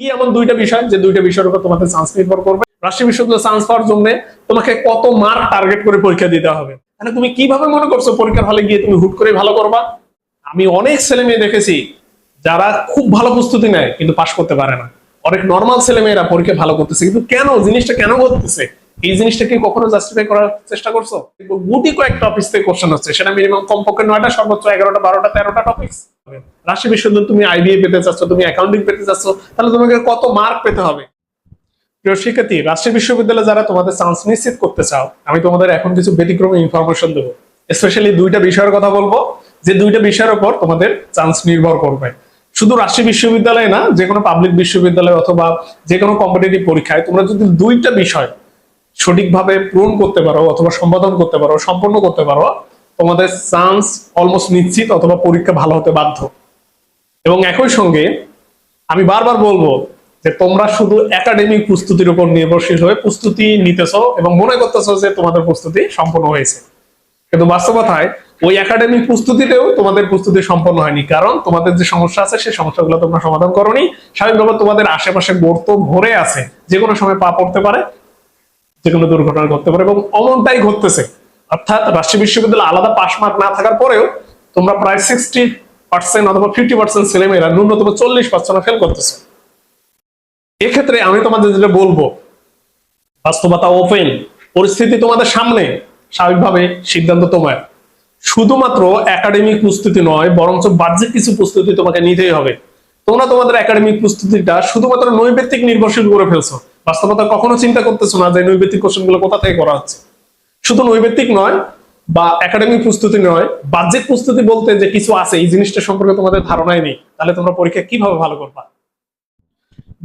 কি এমন দুইটা বিষয় যে দুইটা বিষয়ের উপর তোমাদের চান্স নির্ভর করবে? রাষ্ট্রীয় বিশ্ববিদ্যালয়ে চান্স পাওয়ার জন্য তোমাকে কত মার্ক টার্গেট করে পরীক্ষা দিতে হবে। তাহলে তুমি কীভাবে মনে করছ পরীক্ষার হলে গিয়ে তুমি হুট করে ভালো করবা? আমি অনেক ছেলে মেয়ে দেখেছি, যারা খুব ভালো প্রস্তুতি নেয়, কিন্তু পাশ করতে পারে না। অনেক নর্মাল ছেলে মেয়েরা পরীক্ষা ভালো করতেছে, কিন্তু কেন? জিনিসটা কেন করতেছে এই জিনিসটা কি কখনো জাস্টিফাই করার চেষ্টা করছ? গুটি কয়েকটা অফিস থেকে কোশ্চেন হচ্ছে, সেটা মিনিমাম কমপক্ষে নয়টা, সর্বোচ্চ এগারোটা, বারোটা, তেরোটা টপিক্স রাষ্ট্রীয় বিশ্ববিদ্যালয় তুমি আইবিএ পেতে চাচ্ছ, তুমি অ্যাকাউন্টিং পেতে চাচ্ছ, তাহলে তোমাকে কত মার্ক পেতে হবে? প্রিয় শিক্ষার্থী রাষ্ট্রীয় যারা তোমাদের চান্স নিশ্চিত করতে চাও, আমি তোমাদের এখন কিছু ইনফরমেশন দেবো। স্পেশালি দুইটা বিষয়ের কথা বলব, যে দুইটা বিষয়ের উপর তোমাদের চান্স নির্ভর করবে। শুধু রাষ্ট্রীয় বিশ্ববিদ্যালয়ে না, যে কোনো পাবলিক বিশ্ববিদ্যালয় অথবা যে কোনো কম্পিটিটিভ পরীক্ষায় তোমরা যদি দুইটা বিষয় সঠিকভাবে পূরণ করতে পারো, অথবা সম্পাদন করতে পারো, সম্পন্ন করতে পারো তোমাদের চান্স অলমোস্ট নিশ্চিত অথবা পরীক্ষা ভালো হতে বাধ্য। এবং একই সঙ্গে আমি বারবার বলব যে তোমরা শুধু একাডেমিক প্রস্তুতির উপর নির্ভরশীল হয়ে প্রস্তুতি নিতেছো এবং মনে করতেছো যে তোমাদের প্রস্তুতি সম্পন্ন হয়েছে। কিন্তু বাস্তবতায় ওই একাডেমিক প্রস্তুতিতেও তোমাদের প্রস্তুতি সম্পন্ন হয়নি। কারণ তোমাদের যে সমস্যা আছে, সেই সমস্যাগুলো তোমরা সমাধান করনি। স্বাভাবিকভাবে তোমাদের আশেপাশে গর্ত ভরে আছে। যে কোনো সময় পা পড়তে পারে যে কোনো দুর্ঘটনা ঘটতে পারে এবং অমনটাই ঘটতেছে। অর্থাৎ রাষ্ট্রীয় বিশ্ববিদ্যালয়ে আলাদা পাস মার্ক না থাকার পরেও তোমরা প্রায় সিক্সটি পার্সেন্ট অথবা ফিফটি পার্সেন্ট ছেলেমেয়েরা ন্যূনতম চল্লিশ পার্সেন্ট ফেল করতেছে। এক্ষেত্রে আমি তোমাদের যেটা বলব, বাস্তবতা ওপেন পরিস্থিতি তোমাদের সামনে, স্বাভাবিকভাবে সিদ্ধান্ত তোমার। শুধুমাত্র একাডেমিক প্রস্তুতি নয়, বরঞ্চ বাহ্যিক কিছু প্রস্তুতি তোমাকে নিতেই হবে। তোমরা তোমাদের একাডেমিক প্রস্তুতিটা শুধুমাত্র নৈবেত্তিক নির্ভরশীল করে ফেলছো। বাস্তবতা কখনো চিন্তা করতেছো না যে নৈবেত্তিক কোশ্চেনগুলো কোথা থেকে করা হচ্ছে। শুধু নৈবেত্তিক নয় বা একাডেমিক প্রস্তুতি নয়, বাহ্যিক প্রস্তুতি বলতে যে কিছু আছে, এই জিনিসটা সম্পর্কে তোমাদের ধারণাই নেই। তাহলে তোমরা পরীক্ষা কীভাবে ভালো করবা?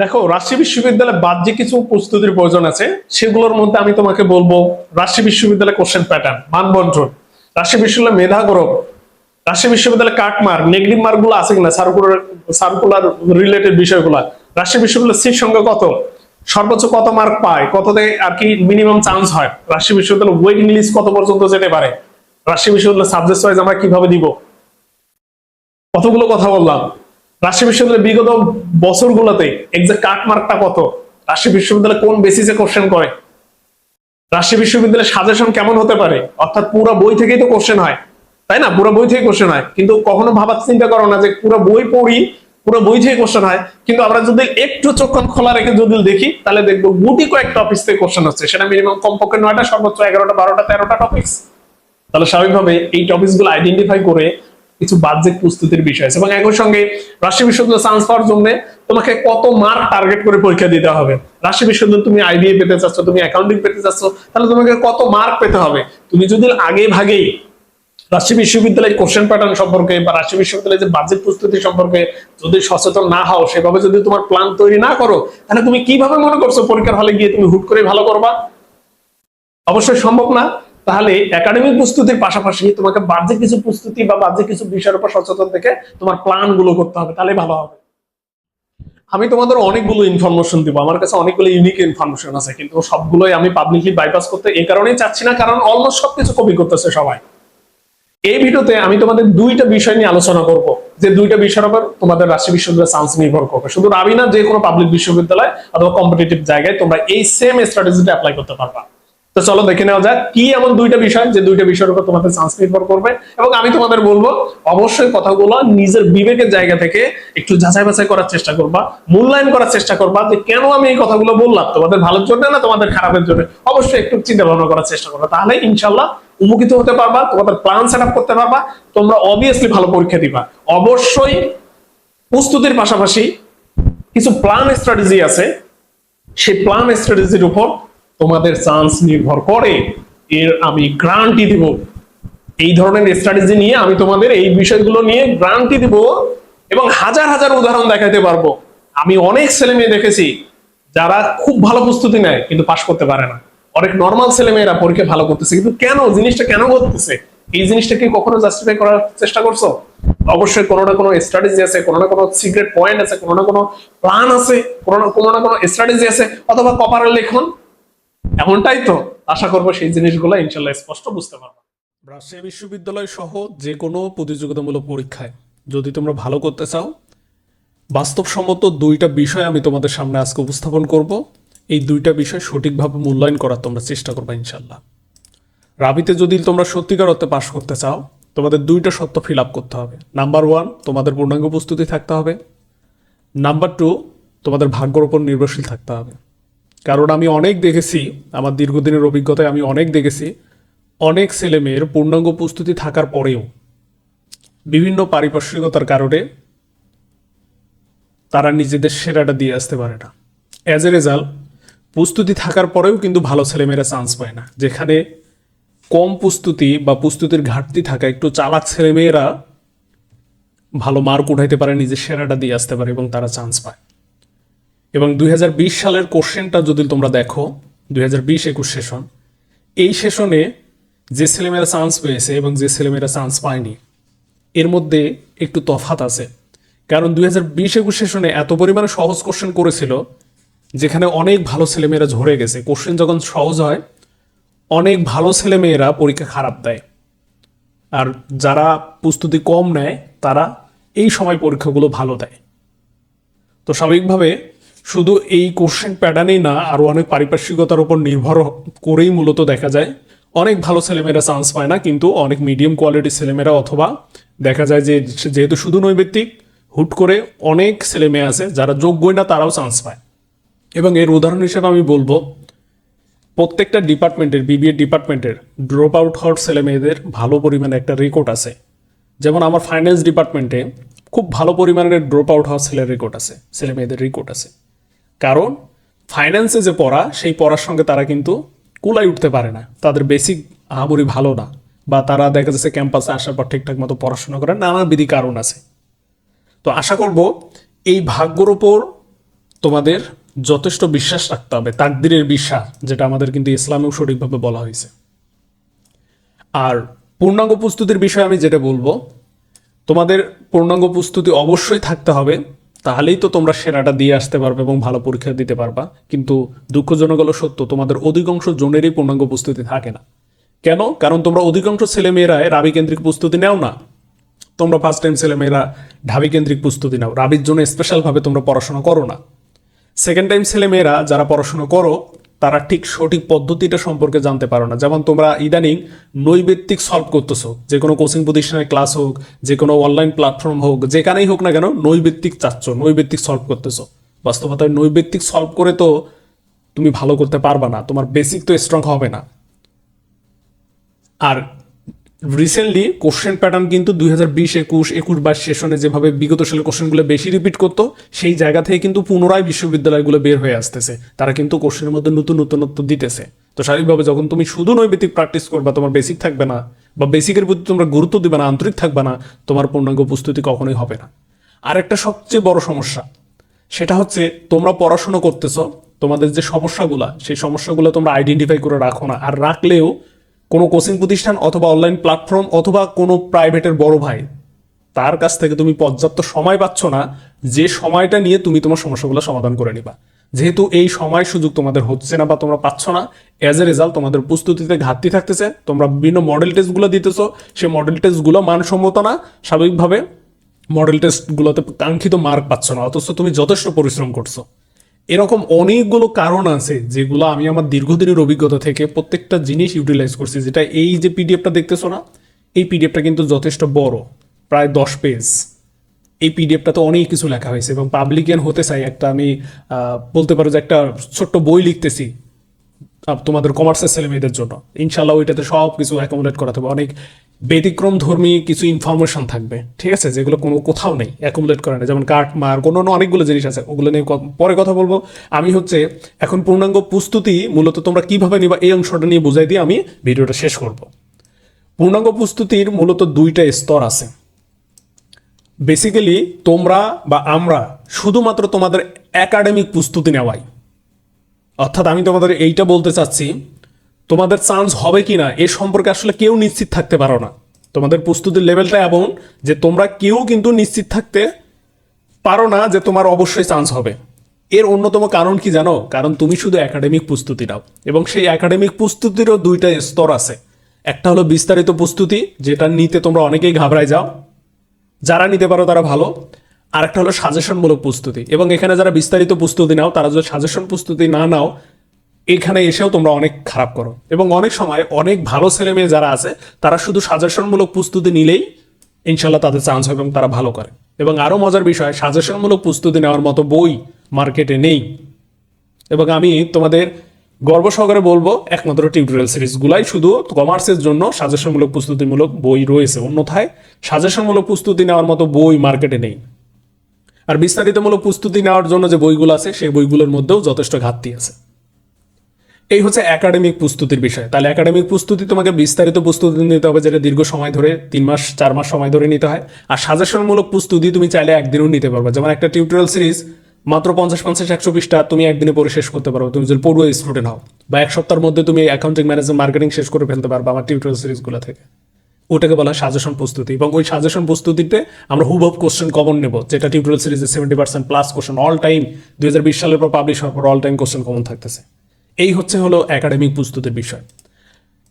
দেখো রাজশাহী বিশ্ববিদ্যালয়ে বাহ্যিক কিছু প্রস্তুতির প্রয়োজন আছে। সেগুলোর মধ্যে আমি তোমাকে বলব রাজশাহী বিশ্ববিদ্যালয় কোশ্চেন প্যাটার্ন মানবন্টন রাজশাহী বিশ্ববিদ্যালয় মেধা গৌরব রাজশাহী বিশ্ববিদ্যালয়ে কাট মার্ক নেগেটিভ মার্কগুলো আছে কিনা সার্কুলার সার্কুলার রিলেটেড বিষয়গুলো। রাজশাহী বিশ্ববিদ্যালয়ের সিট সংখ্যা কত? সর্বোচ্চ কত মার্ক পায়? কততে আর কি মিনিমাম চান্স হয়? রাজশাহী বিশ্ববিদ্যালয় ওয়েটিং লিস্ট কত পর্যন্ত যেতে পারে? রাজশাহী বিশ্ববিদ্যালয় সাবজেক্ট ওয়াইজ আমরা কীভাবে দিব? কতগুলো কথা বললাম। রাজশাহী বিশ্ববিদ্যালয়ের বিগত বছরগুলোতে এক্সাক্ট কাট মার্কটা কত? রাজশাহী বিশ্ববিদ্যালয় কোন বেসিসে কোশ্চেন করে? রাজশাহী বিশ্ববিদ্যালয়ের সাজেশন কেমন হতে পারে? অর্থাৎ পুরো বই থেকেই তো কোশ্চেন হয়। তাই না? পুরো বই থেকে কোশ্চেন হয়। কিন্তু কখনো ভাবার চিন্তা করো না যে পুরো বই পড়ি পুরো বই থেকে কোশ্চেন হয়। কিন্তু আমরা যদি একটু চোখখান খোলা রেখে যদি দেখি, তাহলে দেখব গুটি কয়েকটা অফিস থেকে কোশ্চেন হচ্ছে। সেটা মিনিমাম কমপক্ষে নয়টা, সর্বোচ্চ এগারোটা, বারোটা, তেরোটা টপিক্স তাহলে স্বাভাবিকভাবে এই টপিকসগুলো আইডেন্টিফাই করে কিছু বাহ্যিক প্রস্তুতির বিষয় আছে। এবং একই সঙ্গে রাষ্ট্রীয় বিশ্ববিদ্যালয় চান্স পাওয়ার জন্য তোমাকে কত মার্ক টার্গেট করে পরীক্ষা দিতে হবে। রাষ্ট্রীয় বিশ্ববিদ্যালয় তুমি আইবিএ পেতে চাচ্ছ, তুমি অ্যাকাউন্টিং পেতে চাচ্ছ, তাহলে তোমাকে কত মার্ক পেতে হবে। তুমি যদি আগে ভাগেই রাজশাহী বিশ্ববিদ্যালয়ের কোশ্চেন প্যাটার্ন সম্পর্কে বা রাজশাহী বিশ্ববিদ্যালয়ের যে বাজেট প্রস্তুতি সম্পর্কে যদি সচেতন না হও, সেভাবে যদি তোমার প্ল্যান তৈরি না করো, তাহলে তুমি কীভাবে মনে করছ পরীক্ষার হলে গিয়ে তুমি হুট করে ভালো করবা? অবশ্যই সম্ভব না। তাহলে একাডেমিক প্রস্তুতির পাশাপাশি তোমাকে বাহ্যিক কিছু প্রস্তুতি বা বাহ্যিক কিছু বিষয়ের উপর সচেতন থেকে তোমার প্ল্যানগুলো করতে হবে, তাহলে ভালো হবে। আমি তোমাদের অনেকগুলো ইনফরমেশন দিব, আমার কাছে অনেকগুলো ইউনিক ইনফরমেশন আছে, কিন্তু সবগুলোই আমি পাবলিকলি বাইপাস করতে এই কারণেই চাচ্ছি না, কারণ অলমোস্ট সবকিছু কপি করতেছে সবাই। এই ভিডিওতে আমি তোমাদের দুইটা বিষয় নিয়ে আলোচনা করব। যে দুইটা বিষয়ের উপর তোমাদের রাজশাহী বিশ্ববিদ্যালয়ের চান্স নির্ভর করবে। শুধু রাবি না যে কোনো পাবলিক বিশ্ববিদ্যালয় অথবা কম্পিটিটিভ জায়গায় তোমরা এই সেম স্ট্র্যাটেজিটা অ্যাপ্লাই করতে পারবা। তো চলো দেখে নেওয়া যাক কি এমন দুইটা বিষয় যে দুইটা বিষয়ের উপর তোমাদের চান্স নির্ভর করবে। এবং আমি তোমাদের বলব, অবশ্যই কথাগুলো নিজের বিবেকের জায়গা থেকে একটু যাচাই বাছাই করার চেষ্টা করবা, মূল্যায়ন করার চেষ্টা করবা যে কেন আমি এই কথাগুলো বললাম, তোমাদের ভালোর জন্য না তোমাদের খারাপের জন্য। অবশ্যই একটু চিন্তা ভাবনা করার চেষ্টা করবা। তাহলে ইনশাল্লাহ উপকৃত হতে পারবা, তোমাদের প্ল্যান সেট করতে পারবা, তোমরা অবভিয়াসলি ভালো পরীক্ষা দিবা। অবশ্যই প্রস্তুতির পাশাপাশি কিছু প্ল্যান স্ট্র্যাটেজি আছে। সেই প্ল্যান স্ট্র্যাটেজির উপর তোমাদের চান্স নির্ভর করে। এর আমি গ্রান্টি দিব। এই ধরনের স্ট্র্যাটেজি নিয়ে আমি তোমাদের এই বিষয়গুলো নিয়ে গ্রান্টি দিব এবং হাজার হাজার উদাহরণ দেখাতে পারব। আমি অনেক ছেলে মেয়ে দেখেছি, যারা খুব ভালো প্রস্তুতি নেয়, কিন্তু পাশ করতে পারে না। অনেক নর্মাল ছেলে মেয়েরা পরীক্ষা ভালো করতেছে, কিন্তু কেন? জিনিসটা কেন করতেছে এই জিনিসটা কি কখনো জাস্টিফাই করার চেষ্টা করছ? অবশ্যই কোনো না কোনো স্ট্র্যাটেজি আছে, কোনো না কোনো সিক্রেট পয়েন্ট আছে, কোনো না কোনো প্ল্যান আছে, কোনো না কোনো না কোনো স্ট্র্যাটেজি আছে, অথবা কপারের লেখন? এমনটাই তো। আশা করব সেই জিনিসগুলো ইনশাল্লাহ স্পষ্ট বুঝতে পারব। রাজশাহী বিশ্ববিদ্যালয় সহ যে কোনো প্রতিযোগিতামূলক পরীক্ষায় যদি তোমরা ভালো করতে চাও, বাস্তবসম্মত দুইটা বিষয় আমি তোমাদের সামনে আজকে উপস্থাপন করব। এই দুইটা বিষয় সঠিকভাবে মূল্যায়ন করার তোমরা চেষ্টা করবে ইনশাল্লাহ রাবিতে যদি তোমরা সত্যিকার অর্থে পাশ করতে চাও, তোমাদের দুইটা সত্য ফিল আপ করতে হবে। নাম্বার ওয়ান তোমাদের পূর্ণাঙ্গ প্রস্তুতি থাকতে হবে। নাম্বার টু তোমাদের ভাগ্যর ওপর নির্ভরশীল থাকতে হবে। কারণ আমি অনেক দেখেছি, আমার দীর্ঘদিনের অভিজ্ঞতায় আমি অনেক দেখেছি, অনেক ছেলেমেয়ের পূর্ণাঙ্গ প্রস্তুতি থাকার পরেও বিভিন্ন পারিপার্শ্বিকতার কারণে তারা নিজেদের সেরাটা দিয়ে আসতে পারে না। অ্যাজ এ রেজাল্ট প্রস্তুতি থাকার পরেও কিন্তু ভালো ছেলেমেয়েরা চান্স পায় না। যেখানে কম প্রস্তুতি বা প্রস্তুতির ঘাটতি থাকা একটু চালাক ছেলেমেয়েরা ভালো মার্ক উঠাইতে পারে, নিজের সেরাটা দিয়ে আসতে পারে এবং তারা চান্স পায়। এবং দুই হাজার বিশ সালের কোশ্চেনটা যদি তোমরা দেখো, দুই হাজার বিশ একুশ সেশন এই সেশনে যে ছেলেমেয়েরা চান্স পেয়েছে এবং যে ছেলেমেয়েরা চান্স পায়নি, এর মধ্যে একটু তফাত আছে। কারণ দুই হাজার বিশ একুশ সেশনে এত পরিমাণে সহজ কোশ্চেন করেছিল যেখানে অনেক ভালো ছেলেমেয়েরা ঝরে গেছে। কোশ্চেন যখন সহজ হয়, অনেক ভালো ছেলেমেয়েরা পরীক্ষা খারাপ দেয়। আর যারা প্রস্তুতি কম নেয়, তারা এই সময় পরীক্ষাগুলো ভালো দেয়। তো স্বাভাবিকভাবে শুধু এই কোশ্চেন প্যাটার্নেই না, আরও অনেক পারিপার্শ্বিকতার উপর নির্ভর করেই মূলত দেখা যায়। অনেক ভালো ছেলেমেয়েরা চান্স পায় না, কিন্তু অনেক মিডিয়াম কোয়ালিটির ছেলেমেয়েরা অথবা দেখা যায় যে, যেহেতু শুধু নৈবেত্তিক হুট করে অনেক ছেলেমেয়ে আছে, যারা যোগ্যই না, তারাও চান্স পায়। এবং এর উদাহরণ হিসেবে আমি বলব, প্রত্যেকটা ডিপার্টমেন্টের, বিবিএ ডিপার্টমেন্টের ড্রপ আউট হওয়ার ছেলে মেয়েদের ভালো পরিমাণে একটা রেকর্ড আছে। যেমন আমার ফাইন্যান্স ডিপার্টমেন্টে খুব ভালো পরিমাণের ড্রপ আউট হওয়ার ছেলের রেকর্ড আছে, ছেলে মেয়েদের রেকর্ড আছে। কারণ ফাইন্যান্সে যে পড়া, সেই পড়ার সঙ্গে তারা কিন্তু কুলাই উঠতে পারে না। তাদের বেসিক আহামরি ভালো না বা তারা দেখা যাচ্ছে ক্যাম্পাসে আসার পর ঠিকঠাক মতো পড়াশোনা করে নানাবিধি কারণ আছে। তো আশা করব এই ভাগ্যর ওপর তোমাদের যথেষ্ট বিশ্বাস রাখতে হবে, তাকদিরের বিশ্বাস, যেটা আমাদের কিন্তু ইসলামেও সঠিকভাবে বলা হয়েছে। আর পূর্ণাঙ্গ প্রস্তুতির বিষয়ে আমি যেটা বলব, তোমাদের পূর্ণাঙ্গ প্রস্তুতি অবশ্যই থাকতে হবে, তাহলেই তো তোমরা সেরাটা দিয়ে আসতে পারবে এবং ভালো পরীক্ষা দিতে পারবা। কিন্তু দুঃখজনক হলো সত্য, তোমাদের অধিকাংশ জনেরই পূর্ণাঙ্গ প্রস্তুতি থাকে না। কেন? কারণ তোমরা অধিকাংশ ছেলেমেয়েরাই রাবি কেন্দ্রিক প্রস্তুতি নেও না। তোমরা ফার্স্ট টাইম ছেলেমেয়েরা ঢাবি কেন্দ্রিক প্রস্তুতি নাও। রাবির জন্য স্পেশালভাবে তোমরা পড়াশোনা করো না। সেকেন্ড টাইম ছেলেমেয়েরা যারা পড়াশোনা করো, তারা ঠিক সঠিক পদ্ধতিটা সম্পর্কে জানতে পারো না। যেমন তোমরা ইদানিং নৈবেত্তিক সলভ করতেছো। যে কোনো কোচিং প্রতিষ্ঠানের ক্লাস হোক, যে কোনো অনলাইন প্ল্যাটফর্ম হোক, যেখানেই হোক না কেন নৈবেত্তিক চাচ্ছ, নৈবেত্তিক সলভ করতেছো। বাস্তবতায় নৈবেত্তিক সলভ করে তো তুমি ভালো করতে পারবা না, তোমার বেসিক তো স্ট্রং হবে না। আর রিসেন্টলি কোশ্চেন প্যাটার্ন কিন্তু দুই হাজার বিশ, একুশ একুশ বাইশ সেশনে যেভাবে বিগত সালের কোশ্চেনগুলো বেশি রিপিট করতো, সেই জায়গা থেকে কিন্তু পুনরায় বিশ্ববিদ্যালয়গুলো বের হয়ে আসতেছে। তারা কিন্তু কোশ্চেনের মধ্যে নতুন নতুনত্ব দিতেছে। তো স্বাভাবিকভাবে যখন তুমি শুধু নৈবেতিক প্র্যাকটিস করবা, তোমার বেসিক থাকবে না, বা বেসিকের প্রতি তোমরা গুরুত্ব দিবে না, আন্তরিক থাকবে না, তোমার পূর্ণাঙ্গ প্রস্তুতি কখনোই হবে না। আর একটা সবচেয়ে বড় সমস্যা, সেটা হচ্ছে তোমরা পড়াশোনা করতেছো, তোমাদের যে সমস্যাগুলা, সেই সমস্যাগুলো তোমরা আইডেন্টিফাই করে রাখো না। আর রাখলেও কোনো কোচিং প্রতিষ্ঠান অথবা অনলাইন প্ল্যাটফর্ম অথবা কোনো প্রাইভেটের বড় ভাই, তার কাছ থেকে তুমি পর্যাপ্ত সময় পাচ্ছ না, যে সময়টা নিয়ে তুমি তোমার সমস্যাগুলো সমাধান করে নিবা। যেহেতু এই সময় সুযোগ তোমাদের হচ্ছে না বা তোমরা পাচ্ছ না অ্যাজ এ রেজাল্ট তোমাদের প্রস্তুতিতে ঘাটতি থাকতেছে, তোমরা বিভিন্ন মডেল টেস্টগুলো দিতেছো, সেই মডেল টেস্টগুলো মানসম্মত না, স্বাভাবিকভাবে মডেল টেস্টগুলোতে কাঙ্ক্ষিত মার্ক পাচ্ছ না, অথচ তুমি যথেষ্ট পরিশ্রম করছ। এরকম অনেকগুলো কারণ আছে যেগুলো আমি আমার দীর্ঘদিনের অভিজ্ঞতা থেকে প্রত্যেকটা জিনিস ইউটিলাইজ করছি, যেটা এই যে পিডিএফটা দেখতেছো না, এই পিডিএফটা কিন্তু যথেষ্ট বড়, প্রায় দশ পেজ এই পিডিএফটাতে অনেক কিছু লেখা হয়েছে এবং পাবলিকিয়ান হতে চাই একটা আমি বলতে পারো যে একটা ছোট্ট বই লিখতেছি তোমাদের কমার্সের ছেলে মেয়েদের জন্য। ইনশাল্লাহ ওইটাতে সব কিছু অ্যাকোমোডেট করাতে হবে। অনেক ব্যতিক্রম ধর্মী কিছু ইনফরমেশন থাকবে, ঠিক আছে? যেগুলো কোনো কোথাও নেই অ্যাকোমোডেট করে না যেমন কাঠ, মার কোনো অনেকগুলো জিনিস আছে, ওগুলো নিয়ে পরে কথা বলব। আমি হচ্ছে এখন পূর্ণাঙ্গ প্রস্তুতি মূলত তোমরা কীভাবে নিবা, এই অংশটা নিয়ে বুঝাই দিয়ে আমি ভিডিওটা শেষ করব। পূর্ণাঙ্গ প্রস্তুতির মূলত দুইটা স্তর আছে। বেসিক্যালি তোমরা বা আমরা শুধুমাত্র তোমাদের একাডেমিক প্রস্তুতি নেওয়াই। অর্থাৎ আমি তোমাদের এইটা বলতে চাচ্ছি তোমাদের চান্স হবে কি না এ সম্পর্কে আসলে কেউ নিশ্চিত থাকতে পারো না। তোমাদের প্রস্তুতির লেভেলটা এমন যে তোমরা কেউ কিন্তু নিশ্চিত থাকতে পারো না যে তোমার অবশ্যই চান্স হবে। এর অন্যতম কারণ কি জানো? কারণ তুমি শুধু একাডেমিক প্রস্তুতি নাও এবং সেই একাডেমিক প্রস্তুতিরও দুইটা স্তর আছে। একটা হলো বিস্তারিত প্রস্তুতি, যেটা নিতে তোমরা অনেকেই ঘাবড়ায় যাও। যারা নিতে পারো তারা ভালো। আরেকটা হলো সাজেশনমূলক প্রস্তুতি। এবং এখানে যারা বিস্তারিত প্রস্তুতি নাও, তারা যদি সাজেশন প্রস্তুতি না নাও এখানে এসেও তোমরা অনেক খারাপ করো। এবং অনেক সময় অনেক ভালো ছেলে মেয়ে যারা আছে, তারা শুধু সাজেশনমূলক প্রস্তুতি নিলেই ইনশাল্লাহ তাদের চান্স হবে এবং তারা ভালো করে। এবং আরও মজার বিষয়, সাজেশনমূলক প্রস্তুতি নেওয়ার মতো বই মার্কেটে নেই। এবং আমি তোমাদের গর্ব সহকারে বলব, একমাত্র টিউটোরিয়াল সিরিজগুলাই শুধু কমার্সের জন্য সাজেশনমূলক প্রস্তুতিমূলক বই রয়েছে। অন্যথায় সাজেশনমূলক প্রস্তুতি নেওয়ার মতো বই মার্কেটে নেই। আর বিস্তারিতমূলক প্রস্তুতি নেওয়ার জন্য যে বইগুলো আছে, সেই বইগুলোর মধ্যেও যথেষ্ট ঘাটতি আছে। এই হচ্ছে একাডেমিক প্রস্তুতির বিষয়। তাহলে একাডেমিক প্রস্তুতি তোমাকে বিস্তারিত প্রস্তুতি নিতে হবে যেটা দীর্ঘ সময় ধরে, তিন মাস, চার মাস সময় ধরে নিতে হয়। আর সাজেশনমূলক প্রস্তুতি তুমি চাইলে একদিনও নিতে পারবে। যেমন একটা টিউটোরিয়াল সিরিজ মাত্র পঞ্চাশ পঞ্চাশ, একশো পৃষ্ঠা তুমি একদিনে পড়ে শেষ করতে পারো তুমি যদি পড়ুয়া স্টুডেন্ট হও, বা এক সপ্তাহের মধ্যে তুমি অ্যাকাউন্টিং ম্যানেজমেন্ট মার্কেটিং শেষ করে ফেলতে পারবে আমার টিউটোরিয়াল সিরিজগুলো থেকে। ওটাকে বলা সাজেশন প্রস্তুতি। এবং ওই সাজেশন প্রস্তুতিতে আমরা হুবহু কোশ্চেন কমন নেব, যেটা টিউটোরিয়াল সিরিজে seventy percent plus question all time দুই হাজার বিশ সালের পর পাবলিশ হওয়ার পর অল টাইম কোশ্চেন কমন থাকতেছে। এই হচ্ছে হলো একাডেমিক প্রস্তুতির বিষয়।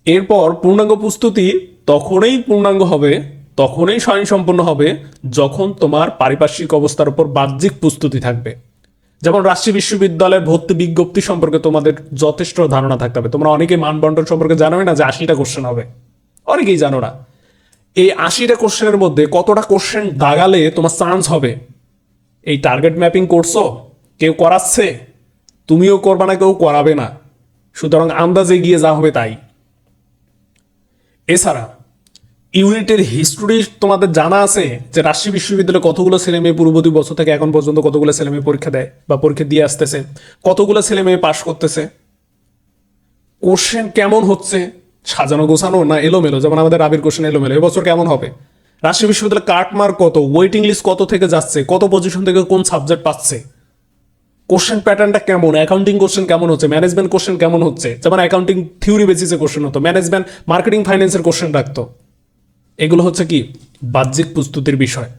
এরপর পূর্ণাঙ্গ প্রস্তুতি তখনই পূর্ণাঙ্গ হবে, তখনই স্বয়ংসম্পন্ন হবে, যখন তোমার পারিপার্শ্বিক অবস্থার উপর বাহ্যিক প্রস্তুতি থাকবে। যেমন রাজশাহী বিশ্ববিদ্যালয়ের ভর্তি বিজ্ঞপ্তি সম্পর্কে তোমাদের যথেষ্ট ধারণা থাকতে হবে। তোমরা অনেকে মানবন্টন সম্পর্কে জানোই না যে আশিটা কোশ্চেন হবে। অনেকেই জানো না। এই আশিটা কোশ্চেনের মধ্যে কতটা কোশ্চেন দাগালে তোমার চান্স হবে? এই টার্গেট ম্যাপিং করছ কেউ করাচ্ছে? তুমিও করবা না কেউ করাবে না। সুতরাং আন্দাজে গিয়ে যা হবে তাই। এছাড়া, ইউনিটের হিস্টোরি তোমাদের জানা আছে যে রাজশাহী বিশ্ববিদ্যালয়ে কতগুলো ছেলে মেয়ে পূর্ববর্তী বছর থেকে এখন পর্যন্ত কতগুলো ছেলে মেয়ে পরীক্ষা দেয় বা পরীক্ষা দিয়ে আসতেছে? কতগুলো ছেলে মেয়ে পাশ করতেছে? কোশ্চেন কেমন হচ্ছে? সাজানো গোছানো না এলোমেলো? যেমন আমাদের আবির কোশ্চেন এলোমেলো। এবছর কেমন হবে? রাজশাহী বিশ্ববিদ্যালয় কাটমার্ক কত? ওয়েটিং লিস্ট কত থেকে যাচ্ছে? কত পজিশন থেকে কোন সাবজেক্ট পাচ্ছে? কোশ্চেন প্যাটার্নটা কেমন? অ্যাকাউন্টিং কোশ্চেন কেমন হচ্ছে? ম্যানেজমেন্ট কোশ্চেন কেমন হচ্ছে? যেমন অ্যাকাউন্টিং থিওরি বেসিসে কোশ্চেন হতো। ম্যানেজমেন্ট মার্কেটিং ফাইন্যান্সের কোশ্চেন রাখতো। এগুলো হচ্ছে কি? বাহ্যিক প্রস্তুতির বিষয়।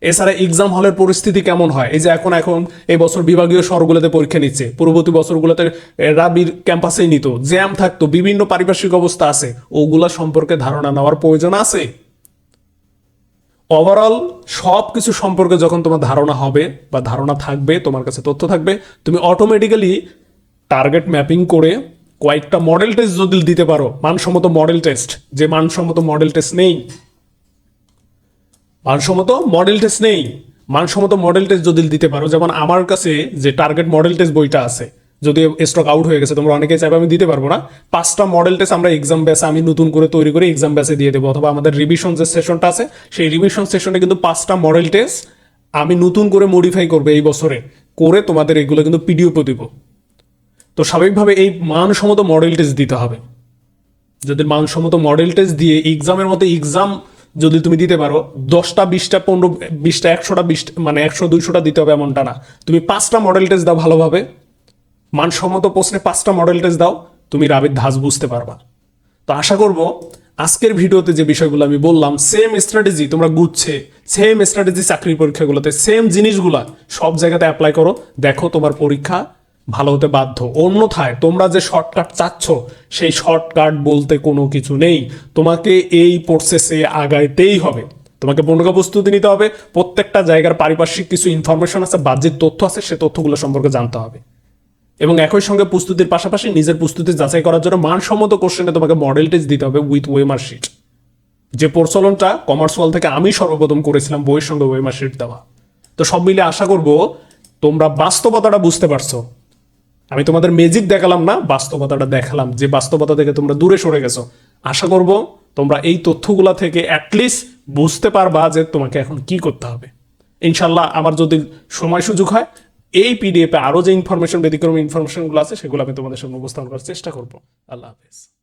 এছাড়া এক্সাম হলের পরিস্থিতি কেমন হয়? এই যে এখন এখন এই বছর বিভাগীয় শহরগুলোতে পরীক্ষা নিচ্ছে। পূর্ববর্তী বছরগুলোতে রাবির ক্যাম্পাসেই নিত। জ্যাম থাকতো, বিভিন্ন পারিপার্শ্বিক অবস্থা আছে। ওগুলা সম্পর্কে ধারণা নেওয়ার প্রয়োজন আছে। ওভারঅল সব কিছু সম্পর্কে যখন তোমার ধারণা হবে বা ধারণা থাকবে, তোমার কাছে তথ্য থাকবে, তুমি অটোমেটিক্যালি টার্গেট ম্যাপিং করে কয়েকটা মডেল টেস্ট যদি দিতে পারো, মানসম্মত মডেল টেস্ট যে মানসম্মত মডেল টেস্ট নেই, মানসম্মত মডেল টেস্ট নেই, মানসম্মত মডেল টেস্ট যদি দিতে পারো, যেমন আমার কাছে যে টার্গেট মডেল টেস্ট বইটা আছে যদি স্টক আউট হয়ে গেছে, তোমরা অনেকেই চাইবে আমি দিতে পারব না। পাঁচটা মডেল টেস্ট আমরা এক্সাম ব্যাসে আমি নতুন করে তৈরি করে এক্সাম ব্যাসে দিয়ে দেবো, অথবা আমাদের রিভিশন যে সেশনটা আছে, সেই রিভিশন সেশনে কিন্তু পাঁচটা মডেল টেস্ট আমি নতুন করে মডিফাই করব এই বছরে, করে তোমাদের এগুলো কিন্তু পিডিএফ দিব। তো স্বাভাবিকভাবে এই মানসম্মত মডেল টেস্ট দিতে হবে। যদি মানসম্মত মডেল টেস্ট দিয়ে এক্সামের মতো এক্সাম যদি তুমি দিতে পারো, দশটা, বিশটা, পনেরো, বিশটা, একশোটা, বিশটা মানে একশো, দুইশোটা দিতে হবে এমনটা না। তুমি পাঁচটা মডেল টেস্ট দাও ভালোভাবে। মানসম্মত প্রশ্নে পাঁচটা মডেল টেস্ট দাও, তুমি রাবির ধাঁচ বুঝতে পারবা। তো আশা করব আজকের ভিডিওতে যে বিষয়গুলো আমি বললাম সেম স্ট্র্যাটেজি তোমরা গুচ্ছে সেম স্ট্র্যাটেজি চাকরির পরীক্ষাগুলোতে সেম জিনিসগুলা সব জায়গাতে অ্যাপ্লাই করো, দেখো তোমার পরীক্ষা ভালো হতে বাধ্য। অন্যথায় তোমরা যে শর্টকাট চাচ্ছ, সেই শর্টকাট বলতে কোনো কিছু নেই। তোমাকে এই প্রসেসে আগাইতেই হবে। তোমাকে পূর্ণকা প্রস্তুতি নিতে হবে। প্রত্যেকটা জায়গার পারিপার্শ্বিক কিছু ইনফরমেশন আছে, বাহ্যিক তথ্য আছে, সে তথ্যগুলো সম্পর্কে জানতে হবে। এবং একই সঙ্গে প্রস্তুতির পাশাপাশি নিজের প্রস্তুতি যাচাই করার জন্য মানসম্মত কোশ্চেনে তোমাকে মডেল টেস্ট দিতে হবে উইথ ওয়েমার শিট যে প্রচলনটা কমার্স ওয়াল থেকে আমি সর্বপ্রথম করেছিলাম বইয়ের সঙ্গে ওয়েমার শিট দেওয়া। তো সব মিলে আশা করব তোমরা বাস্তবতাটা বুঝতে পারছ। আমি তোমাদের ম্যাজিক দেখালাম না, বাস্তবতাটা দেখালাম। যে বাস্তবতা থেকে তোমরা দূরে সরে গেছো। আশা করব তোমরা এই তথ্যগুলা থেকে অ্যাটলিস্ট বুঝতে পারবা যে তোমাকে এখন কি করতে হবে। ইনশাল্লাহ আমার যদি সময় সুযোগ হয় এই পিডিএফে আরও যে ইনফরমেশন ব্যতিক্রম ইনফরমেশনগুলো আছে, সেগুলো আমি তোমাদের সামনে উপস্থাপন করার চেষ্টা করব। আল্লাহ হাফেজ।